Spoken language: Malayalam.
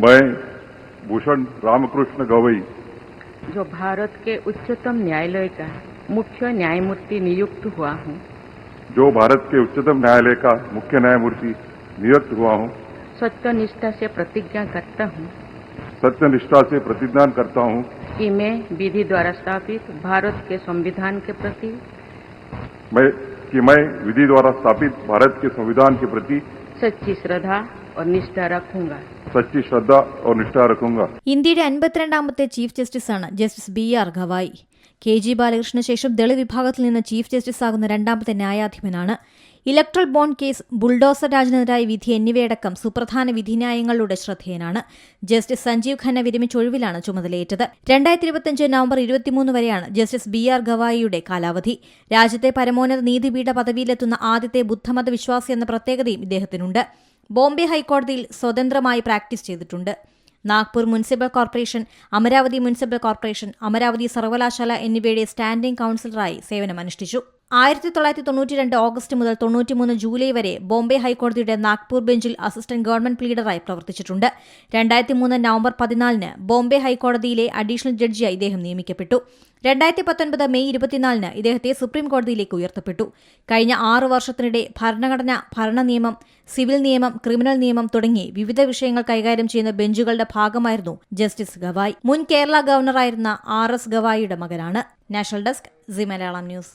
मैं भूषण रामकृष्ण गवई। जो भारत के उच्चतम न्यायालय का मुख्य न्यायमूर्ति नियुक्त हुआ हूँ। जो भारत के उच्चतम न्यायालय का मुख्य न्यायमूर्ति नियुक्त हुआ हूँ। सत्यनिष्ठा से प्रतिज्ञा करता हूँ। सत्यनिष्ठा से प्रतिज्ञान करता हूँ। कि मैं विधि द्वारा स्थापित भारत के संविधान के प्रति मैं कि मैं विधि द्वारा स्थापित भारत के संविधान के प्रति सच्ची श्रद्धा और निष्ठा रखूँगा। സച്ചി ശ്രദ്ധ ഓർ ഇന്ത്യയുടെ അൻപത്തിരണ്ടാമത്തെ ചീഫ് ജസ്റ്റിസാണ് justice B R Gavai. K G ബാലകൃഷ്ണന് ശേഷം ദളിത് വിഭാഗത്തിൽ നിന്ന് ചീഫ് ജസ്റ്റിസ് ആകുന്ന രണ്ടാമത്തെ ന്യായാധിപനാണ്. ഇലക്ട്രൽ ബോണ്ട് കേസ് ബുൾഡോസർ രാജനെതിരായ വിധി എന്നിവയടക്കം സുപ്രധാന വിധിന്യായങ്ങളിലൂടെ ശ്രദ്ധേയനാണ്. ജസ്റ്റിസ് സഞ്ജീവ് ഖന്ന വിരമിച്ച ഒഴിവിലാണ് ചുമതലയേറ്റത്. രണ്ടായിരത്തി ഇരുപത്തിയഞ്ച് നവംബർ ഇരുപത്തിമൂന്ന് വരെയാണ് ജസ്റ്റിസ് ബി ആർ ഗവായിയുടെ കാലാവധി. രാജ്യത്തെ പരമോന്നത നീതിപീഠ പദവിയിലെത്തുന്ന ആദ്യത്തെ ബുദ്ധമത വിശ്വാസി എന്ന പ്രത്യേകതയും ഇദ്ദേഹത്തിനുണ്ട്. ബോംബെ ഹൈക്കോടതിയിൽ സ്വതന്ത്രമായി പ്രാക്ടീസ് ചെയ്തിട്ടുണ്ട്. Nagpur municipal corporation Amaravati municipal corporation Amaravati സർവകലാശാല എന്നിവയുടെ സ്റ്റാൻഡിംഗ് കൌൺസിലറായി സേവനമനുഷ്ഠിച്ചു. ആയിരത്തി തൊള്ളായിരത്തി തൊണ്ണൂറ്റി രണ്ട് ഓഗസ്റ്റ് മുതൽ തൊണ്ണൂറ്റിമൂന്ന് ജൂലൈ വരെ ബോംബെ ഹൈക്കോടതിയുടെ നാഗ്പൂർ ബെഞ്ചിൽ അസിസ്റ്റന്റ് ഗവൺമെന്റ് പ്ലീഡറായി പ്രവർത്തിച്ചിട്ടുണ്ട്. രണ്ടായിരത്തി മൂന്ന് നവംബർ പതിനാലിന് ബോംബെ ഹൈക്കോടതിയിലെ അഡീഷണൽ ജഡ്ജിയായി ഇദ്ദേഹം നിയമിക്കപ്പെട്ടു. രണ്ടായിരത്തി പത്തൊൻപത് മെയ് ഇരുപത്തിനാലിന് ഇദ്ദേഹത്തെ സുപ്രീം കോടതിയിലേക്ക് ഉയർത്തപ്പെട്ടു. കഴിഞ്ഞ ആറ് വർഷത്തിനിടെ ഭരണഘടന ഭരണ നിയമം സിവിൽ നിയമം ക്രിമിനൽ നിയമം തുടങ്ങി വിവിധ വിഷയങ്ങൾ കൈകാര്യം ചെയ്യുന്ന ബെഞ്ചുകളുടെ ഭാഗമായിരുന്നു ജസ്റ്റിസ് ഗവായ്. മുൻ കേരള ഗവർണറായിരുന്ന ആർ എസ് ഗവായിയുടെ മകനാണ്. National desk C Malayalam news.